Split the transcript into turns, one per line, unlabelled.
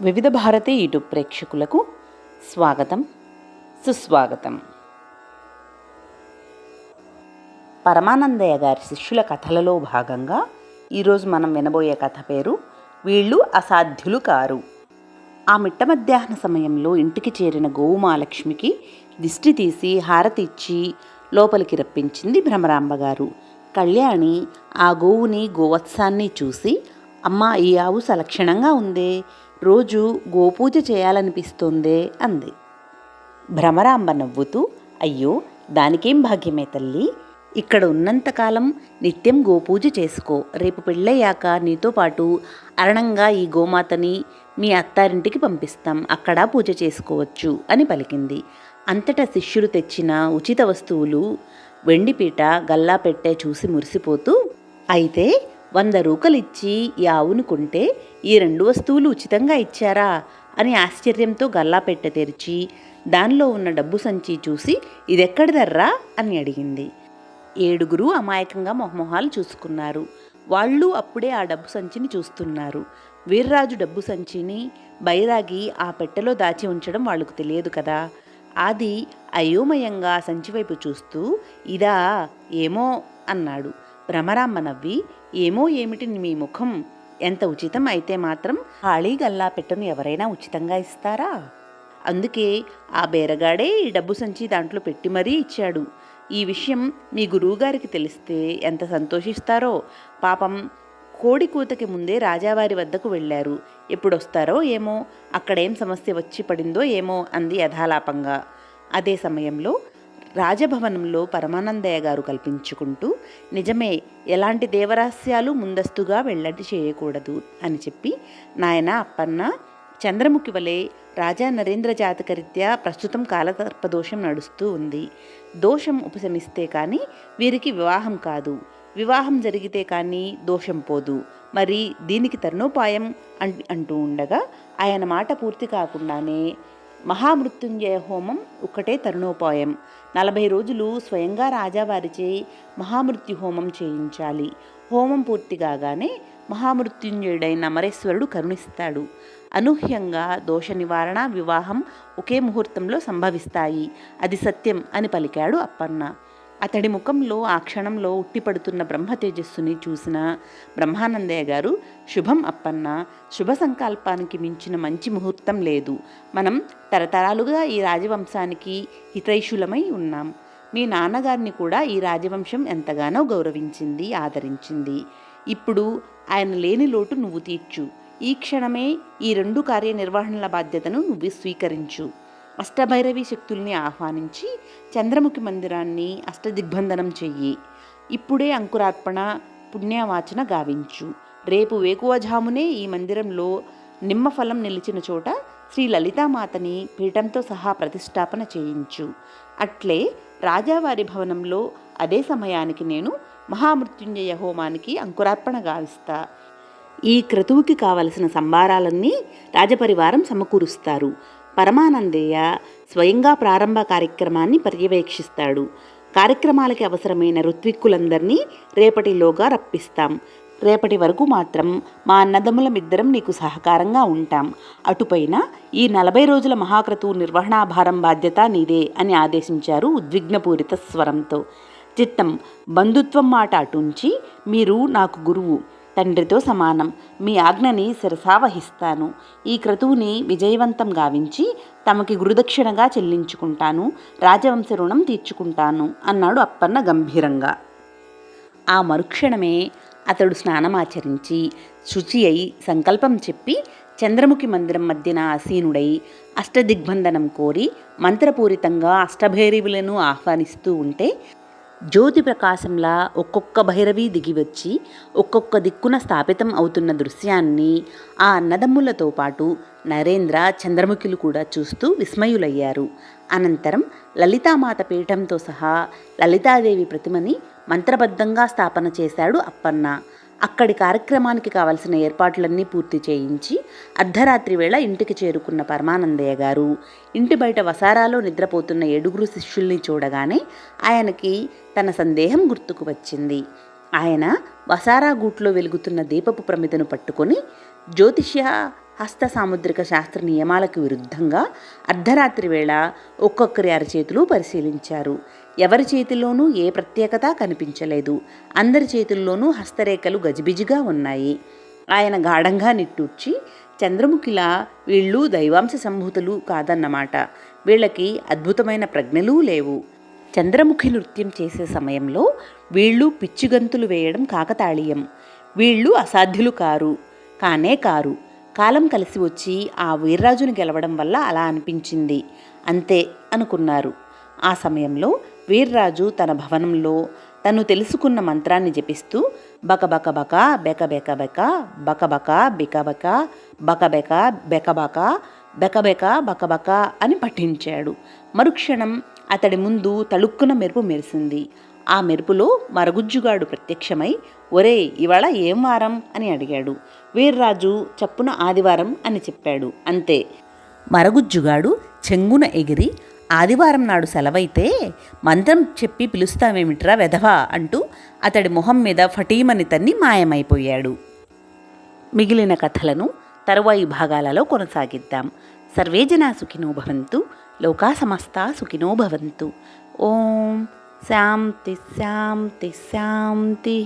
వివిధ భారతి యూట్యూబ్ ప్రేక్షకులకు స్వాగతం సుస్వాగతం. పరమానందయ్య గారి శిష్యుల కథలలో భాగంగా ఈరోజు మనం వినబోయే కథ పేరు వీళ్ళు అసాధ్యులు కారు. ఆ మిట్ట మధ్యాహ్న సమయంలో ఇంటికి చేరిన గోవుమాలక్ష్మికి దిష్టి తీసి హారతి ఇచ్చి లోపలికి రప్పించింది భ్రమరాంబ గారు. కళ్యాణి ఆ గోవుని గోవత్సాన్ని చూసి అమ్మ ఈ ఆవు సలక్షణంగా ఉందే. రోజు గోపూజ చేయాలనిపిస్తోందే అంది. భ్రమరాంబ నవ్వుతూ అయ్యో దానికేం భాగ్యమే తల్లి? ఇక్కడ ఉన్నంతకాలం నిత్యం గోపూజ చేసుకో. రేపు పెళ్ళయ్యాక నీతో పాటు అరణంగా ఈ గోమాతని మీ అత్తారింటికి పంపిస్తాం. అక్కడ పూజ చేసుకోవచ్చు అని పలికింది. అంతటా శిష్యులు తెచ్చిన ఉచిత వస్తువులు వెండిపీట గల్లా పెట్టే చూసి మురిసిపోతూ అయితే వంద రూకలిచ్చి ఈ ఆవును కొంటే ఈ రెండు వస్తువులు ఉచితంగా ఇచ్చారా అని ఆశ్చర్యంతో గల్లా పెట్టె తెరిచి దానిలో ఉన్న డబ్బు సంచి చూసి ఇదెక్కడిదర్రా అని అడిగింది. ఏడుగురు అమాయకంగా మొహమొహాలు చూసుకున్నారు. వాళ్ళు అప్పుడే ఆ డబ్బు సంచిని చూస్తున్నారు. వీర్రాజు డబ్బు సంచిని బైరాగి ఆ పెట్టెలో దాచి ఉంచడం వాళ్ళకు తెలియదు కదా. ఆది అయోమయంగా సంచివైపు చూస్తూ ఇదా ఏమో అన్నాడు. భ్రమరామ్మ నవ్వి ఏమో ఏమిటి మీ ముఖం? ఎంత ఉచితం అయితే మాత్రం ఖాళీ గల్లా పెట్టను ఎవరైనా ఉచితంగా ఇస్తారా? అందుకే ఆ బేరగాడే ఈ డబ్బు సంచి దాంట్లో పెట్టి మరీ ఇచ్చాడు. ఈ విషయం మీ గురువుగారికి తెలిస్తే ఎంత సంతోషిస్తారో. పాపం కోడి కూతకి ముందే రాజావారి వద్దకు వెళ్ళారు. ఎప్పుడొస్తారో ఏమో అక్కడేం సమస్య వచ్చి పడిందో ఏమో అంది యథాలాపంగా. అదే సమయంలో రాజభవనంలో పరమానందయ్య గారు కల్పించుకుంటూ నిజమే ఎలాంటి దేవరహస్యాలు ముందస్తుగా వెల్లడి చేయకూడదు అని చెప్పి నాయన అప్పన్న చంద్రముఖి వలె రాజా నరేంద్ర జాతకరీత్యా ప్రస్తుతం కాలతర్పదోషం నడుస్తూ ఉంది. దోషం ఉపశమిస్తే కానీ వీరికి వివాహం కాదు. వివాహం జరిగితే కానీ దోషం పోదు. మరి దీనికి తరుణోపాయం అంటూ ఉండగా ఆయన మాట పూర్తి కాకుండానే మహామృత్యుంజయ హోమం ఒక్కటే తరుణోపాయం. నలభై రోజులు స్వయంగా రాజావారిచే మహామృత్యు హోమం చేయించాలి. హోమం పూర్తి కాగానే మహామృత్యుంజయుడైన అమరేశ్వరుడు కరుణిస్తాడు. అనూహ్యంగా దోష నివారణ వివాహం ఒకే ముహూర్తంలో సంభవిస్తాయి. అది సత్యం అని పలికాడు అప్పన్న. అతడి ముఖంలో ఆ క్షణంలో ఉట్టిపడుతున్న బ్రహ్మ తేజస్సుని చూసిన బ్రహ్మానందయ్య గారు శుభం అప్పన్న శుభ సంకల్పానికి మించిన మంచి ముహూర్తం లేదు. మనం తరతరాలుగా ఈ రాజవంశానికి హితైషులమై ఉన్నాం. మీ నాన్నగారిని కూడా ఈ రాజవంశం ఎంతగానో గౌరవించింది ఆదరించింది. ఇప్పుడు ఆయన లేని లోటు నువ్వు తీర్చు. ఈ క్షణమే ఈ రెండు కార్యనిర్వహణల బాధ్యతను నువ్వు స్వీకరించు. అష్టభైరవి శక్తుల్ని ఆహ్వానించి చంద్రముఖి మందిరాన్ని అష్టదిగ్బంధనం చెయ్యి. ఇప్పుడే అంకురార్పణ పుణ్యవాచన గావించు. రేపు వేకువజామునే ఈ మందిరంలో నిమ్మఫలం నిలిచిన చోట శ్రీ లలితామాతని పీఠంతో సహా ప్రతిష్టాపన చేయించు. అట్లే రాజావారి భవనంలో అదే సమయానికి నేను మహామృత్యుంజయ హోమానికి అంకురార్పణ గావిస్తా. ఈ క్రతువుకి కావలసిన సంభారాలన్నీ రాజపరివారం సమకూరుస్తారు. పరమానందయ్య స్వయంగా ప్రారంభ కార్యక్రమాన్ని పర్యవేక్షిస్తాడు. కార్యక్రమాలకి అవసరమైన ఋత్విక్కులందరినీ రేపటిలోగా రప్పిస్తాం. రేపటి వరకు మాత్రం మా అన్నదమ్ములమిద్దరం నీకు సహకారంగా ఉంటాం. అటుపైన ఈ నలభై రోజుల మహాక్రతువు నిర్వహణాభారం బాధ్యత నీదే అని ఆదేశించారు ఉద్విగ్నపూరిత స్వరంతో. చిత్తం బంధుత్వం మాట అటుంచి మీరు నాకు గురువు. తండ్రితో సమానం. మీ ఆజ్ఞని శిరసావహిస్తాను ఈ క్రతువుని విజయవంతం గావించి తమకి గురుదక్షిణగా చెల్లించుకుంటాను. రాజవంశ రుణం తీర్చుకుంటాను అన్నాడు అప్పన్న గంభీరంగా. ఆ మరుక్షణమే అతడు స్నానమాచరించి శుచి అయి సంకల్పం చెప్పి చంద్రముఖి మందిరం మధ్యన ఆసీనుడై అష్టదిగ్బంధనం కోరి మంత్రపూరితంగా అష్టభైరవులను ఆహ్వానిస్తూ ఉంటే జ్యోతి ప్రకాశంలా ఒక్కొక్క భైరవి దిగివచ్చి ఒక్కొక్క దిక్కున స్థాపితం అవుతున్న దృశ్యాన్ని ఆ అన్నదమ్ములతో పాటు నరేంద్ర చంద్రముఖులు కూడా చూస్తూ విస్మయులయ్యారు. అనంతరం లలితామాత పీఠంతో సహా లలితాదేవి ప్రతిమని మంత్రబద్ధంగా స్థాపన చేశాడు అప్పన్న. అక్కడి కార్యక్రమానికి కావలసిన ఏర్పాట్లన్నీ పూర్తి చేయించి అర్ధరాత్రి వేళ ఇంటికి చేరుకున్న పరమానందయ్య గారు ఇంటి బయట వసారాలో నిద్రపోతున్న ఏడుగురు శిష్యుల్ని చూడగానే ఆయనకి తన సందేహం గుర్తుకు వచ్చింది. ఆయన వసారా గూట్లో వెలుగుతున్న దీపపు ప్రమిదను పట్టుకొని జ్యోతిష్య హస్త సాముద్రిక శాస్త్ర నియమాలకు విరుద్ధంగా అర్ధరాత్రి వేళ ఒక్కొక్కరి అరచేతులు పరిశీలించారు. ఎవరి చేతిలోనూ ఏ ప్రత్యేకత కనిపించలేదు. అందరి చేతుల్లోనూ హస్తరేఖలు గజిబిజిగా ఉన్నాయి. ఆయన గాఢంగా నిట్టూర్చి చంద్రముఖిలా వీళ్ళు దైవాంశ సంభూతులు కాదన్నమాట. వీళ్ళకి అద్భుతమైన ప్రజ్ఞలు లేవు. చంద్రముఖి నృత్యం చేసే సమయంలో వీళ్ళు పిచ్చిగంతులు వేయడం కాకతాళీయం. వీళ్ళు అసాధ్యులు కారు. కానే కారు. కాలం కలిసి వచ్చి ఆ వీర్రాజుని గెలవడం వల్ల అలా అనిపించింది. అంతే అనుకున్నారు. ఆ సమయంలో వీర్రాజు తన భవనంలో తను తెలుసుకున్న మంత్రాన్ని జపిస్తూ బక బక బక బెక బెక బెక బక బక బిక బక బక బెక బెక బక బెక బెక బక బక అని పఠించాడు. మరుక్షణం అతడి ముందు తళుక్కున మెరుపు మెరిసింది. ఆ మెరుపులో మరగుజ్జుగాడు ప్రత్యక్షమై ఒరే ఇవాళ ఏం వారం? అని అడిగాడు. వీర్రాజు చప్పున ఆదివారం అని చెప్పాడు. అంతే. మరగుజ్జుగాడు చెంగున ఎగిరి ఆదివారం నాడు సెలవైతే మంత్రం చెప్పి పిలుస్తామేమిట్రా వెధవా? అంటూ అతడి మొహం మీద ఫటీమని తన్ని మాయమైపోయాడు. మిగిలిన కథలను తరువాయి భాగాలలో కొనసాగిద్దాం. సర్వేజనా సుఖినో భవంతు లోకా సమస్త సుఖినో భవంతు. ఓం శాంతి శాంతి శాంతి.